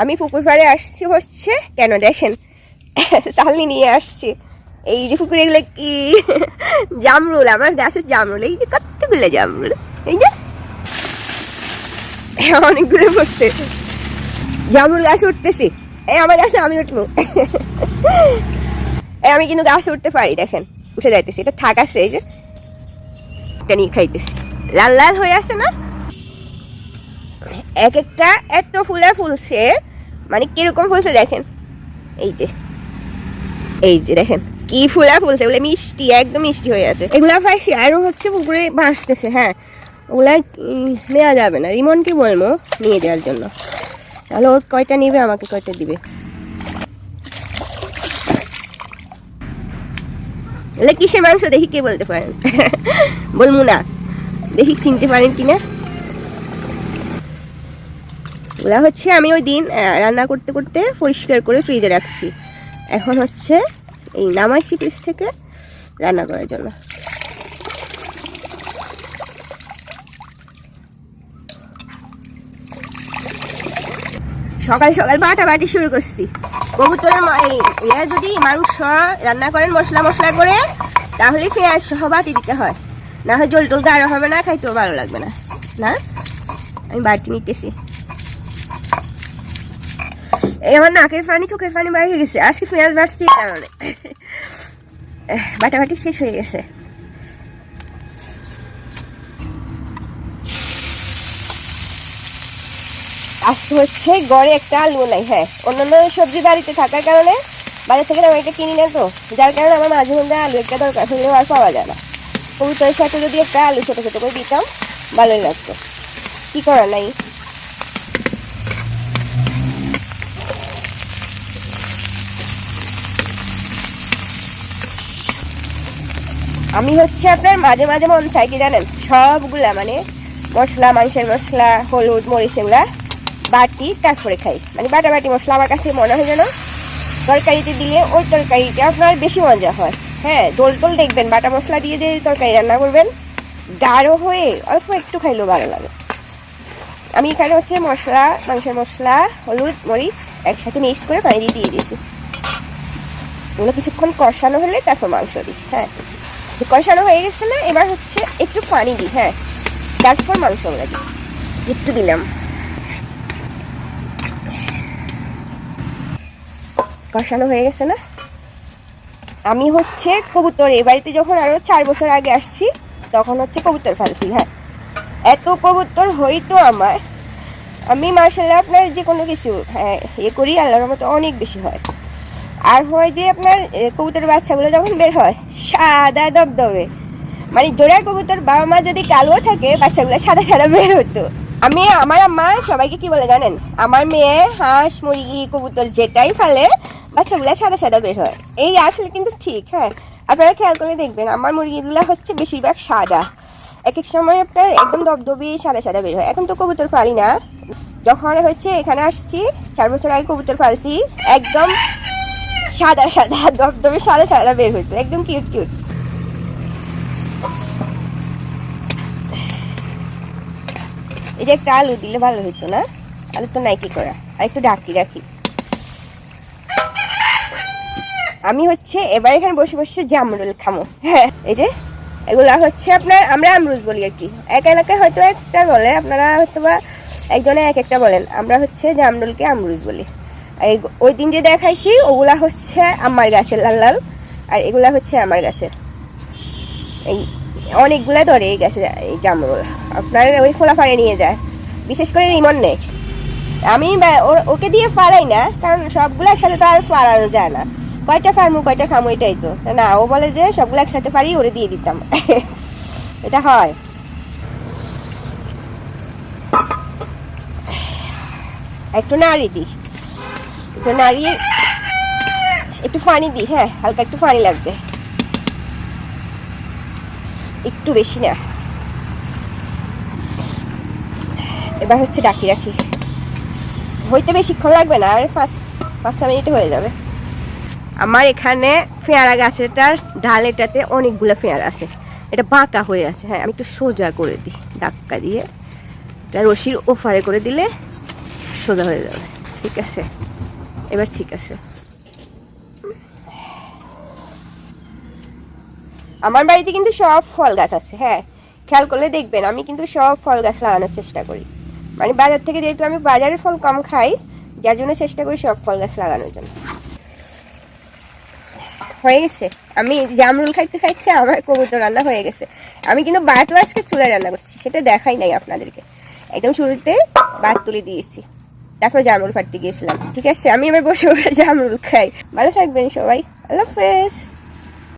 আমি পুকুর পাড়ে আসছি হচ্ছে, কেন দেখেন? চালনি নিয়ে আসছি। এই যে পুকুরে এগুলো কি? জামরুল, আমার গাছের জামরুল। এই যে কতগুলো জামরুল? এই যে অনেকগুলো পড়ছে। জামরুল গাছে উঠতেছি। এই আমার গাছে আমি উঠবো। আমি কিন্তু গাছে উঠতে পারি, দেখেন। উঠে যাইতেছি। এটা থাক আছে, এই যে। এটা নিয়ে খাইতেছি। লাল লাল হয়ে আসছে না? এক একটা এত ফুলে ফুলছে। মানে কীরকম ফুলছে দেখেন। এই যে এই যে দেখেন, কি ফুলা ফুলছে ওগুলো মিষ্টি, একদম মিষ্টি হয়ে আছে। এগুলা পাইছি আরও হচ্ছে পুকুরে ভাসতেছে হ্যাঁ। ওগুলা নেওয়া যাবে না। রিমনকে বলব? নিয়ে যাওয়ার জন্য। তাহলে ও কয়টা নিবে, আমাকে কয়টা দিবে? এগুলো কিসের মাংস, দেখি কে বলতে পারেন? বলব না। দেখি চিনতে পারেন কিনা? ওরা হচ্ছে আমি ওই দিন রান্না করতে করতে পরিষ্কার করে ফ্রিজে রাখছি। এখন হচ্ছে এই নামাইছি ফ্রিজ থেকে রান্না করার জন্য। সকাল সকাল বাটা বাটি শুরু করছি। কবুতরের এরা যদি মাংস রান্না করেন মশলা মশলা করে, তাহলে পেঁয়াজ সহ বাটি দিতে হয়। না হয় জল টল গাঢ় হবে না, খাইতেও ভালো লাগবে না। না? আমি বাটি নিতেছি। আমার নাকের পানি চোখের পানি বাইরে গেছে। আজকে পেঁয়াজ এই কারণে। বাটাবাটি শেষ হয়ে গেছে। আজকে হচ্ছে গড়ে একটা আলু নাই হ্যাঁ। অন্যান্য সবজি বাড়িতে থাকার কারণে বাড়ি থেকে আমি একটা কিনি না তো। যার কারণে আমার মাঝে মধ্যে আলু একটা দরকার হলেও আর পাওয়া যায় না। কবুতরের সাথে যদি একটা আলু ছোটো ছোটো করে দিতাম, ভালোই লাগতো। কি করার নাই? আমি হচ্ছে আপনার মাঝে মাঝে মন চাই কি জানেন? সবগুলা মানে মশলা, মাংসের মশলা, হলুদ, মরিচ এগুলা বাটি, তারপরে খাই। মানে বাটা বাটি মশলা আমার কাছে মনে হয় যেন তরকারিতে দিলে ওই তরকারিটা আপনার বেশি মজা হয়। হ্যাঁ দোল টোল দেখবেন, বাটা মশলা দিয়ে যে তরকারি রান্না করবেন, গাঢ় হয়ে অল্প একটু খাইলেও ভালো লাগে। আমি এখানে হচ্ছে মশলা, মাংসের মশলা, হলুদ, মরিচ একসাথে মিক্স করে পানি দিয়ে দিয়ে দিয়েছি। ওগুলো কিছুক্ষণ কষানো হলে তারপর মাংস দিই হ্যাঁ। যে কষানো হয়ে গেছে না, এবার হচ্ছে একটু পানি দিই হ্যাঁ। তারপর মাংসগুলো দিই। একটু দিলাম। কষানো হয়ে গেছে না। আমি হচ্ছে কবুতর এ বাড়িতে যখন আরও চার বছর আগে আসছি, তখন হচ্ছে কবুতর ফালছি হ্যাঁ। এত কবুতর হইতো আমার। আমি মার্শাল্লাহ আপনার যে কোনো কিছু হ্যাঁ এ করি, আল্লাহর মতো অনেক বেশি হয়। আর হয় যে আপনার কবুতর বাচ্চাগুলো যখন বের হয়, সাদা দবদবে। মানে জোড়া কবুতর, বাবা মা যদি কালো থাকে, বাচ্চাগুলো সাদা সাদা বের হতো। আমি, আমার আম্মা সবাইকে কি বলে জানেন? আমার মেয়ে, হাঁস, মুরগি, কবুতর যেটাই ফেলে বাচ্চাগুলো সাদা সাদা বের হয়। এই আসলে কিন্তু ঠিক হ্যাঁ। আপনারা খেয়াল করে দেখবেন, আমার মুরগিগুলো হচ্ছে বেশিরভাগ সাদা। এক এক সময় আপনার একদম দবদবি, সাদা সাদা বের হয়। এখন তো কবুতর পালি না। যখন হচ্ছে এখানে আসছি, চার বছর আগে কবুতর পালছি, একদম সাদা সাদা, দমদমে সাদা সাদা বের হইতো। একদম কিউট কিউট এই যে একটা আলু দিলে ভালো হইতো না? আলু তো নাই কি করা। আর একটু ডাকি রাখি। আমি হচ্ছে এবার এখানে বসে বসে জামরুল খামো। হ্যাঁ এই যে, এগুলা হচ্ছে আপনার আমরা আমরুজ বলি আর কি। এক এলাকায় হয়তো একটা বলে, আপনারা হয়তো বা একজনে এক একটা বলেন। আমরা হচ্ছে জামরুলকে আমরুজ বলি। এই- ওই দিন যে দেখাইছি, ওগুলা হচ্ছে আমার গাছের লাল লাল, আর এগুলা হচ্ছে আমার গাছের এই অনেকগুলা ধরে এই গাছে, এই জামরুল। আপনার ওই খোলা ফাড়ে নিয়ে যায়। বিশেষ করে রিমন নেই। আমি ওকে দিয়ে পারাই না, কারণ সবগুলো একসাথে তো আর পারানো যায় না। কয়টা ফার্মু, কয়টা খামো, এটাই তো। না, ও বলে যে সবগুলো একসাথে পারি ওরে দিয়ে দিতাম। এটা হয়। একটু নাড়ি দিই। একটু নাড়িয়ে একটু পানি দিই হ্যাঁ হালকা একটু পানি লাগবে। একটু বেশি না। এবার হচ্ছে ডাকি রাখি। হইতে বেশিক্ষণ লাগবে না, আর পাঁচ, পাঁচটা মিনিটে হয়ে যাবে। আমার এখানে পেয়ারা গাছেরটার ডালেটাতে অনেকগুলো পেয়ারা আছে। এটা বাঁকা হয়ে আছে হ্যাঁ আমি একটু সোজা করে দিই। ধাক্কা দিয়ে। এটা রশির ওফারে করে দিলে সোজা হয়ে যাবে। ঠিক আছে? এবার ঠিক আছে। আমার বাড়িতে কিন্তু সব ফল গাছ আছে হ্যাঁ। খেয়াল করলে দেখবেন, আমি কিন্তু সব ফল গাছ লাগানোর চেষ্টা করি। মানে বাজার থেকে যেহেতু আমি বাজারের ফল কম খাই, যার জন্য চেষ্টা করি সব ফল গাছ লাগানোর জন্য। হয়ে গেছে। আমি জামরুল খাইতে খাইতে আমার কবুতর রান্না হয়ে গেছে। আমি কিন্তু বাট আজকে চুলায় রান্না করছি, সেটা দেখাই নাই আপনাদেরকে। একদম শুরুতে বাত তুলে দিয়েছি। তারপর জামরুল ফাটতে গিয়েছিলাম। ঠিক আছে? আমি এবার বসে জামরুল খাই। ভালো থাকবেন সবাই। আল্লাহ হাফেজ।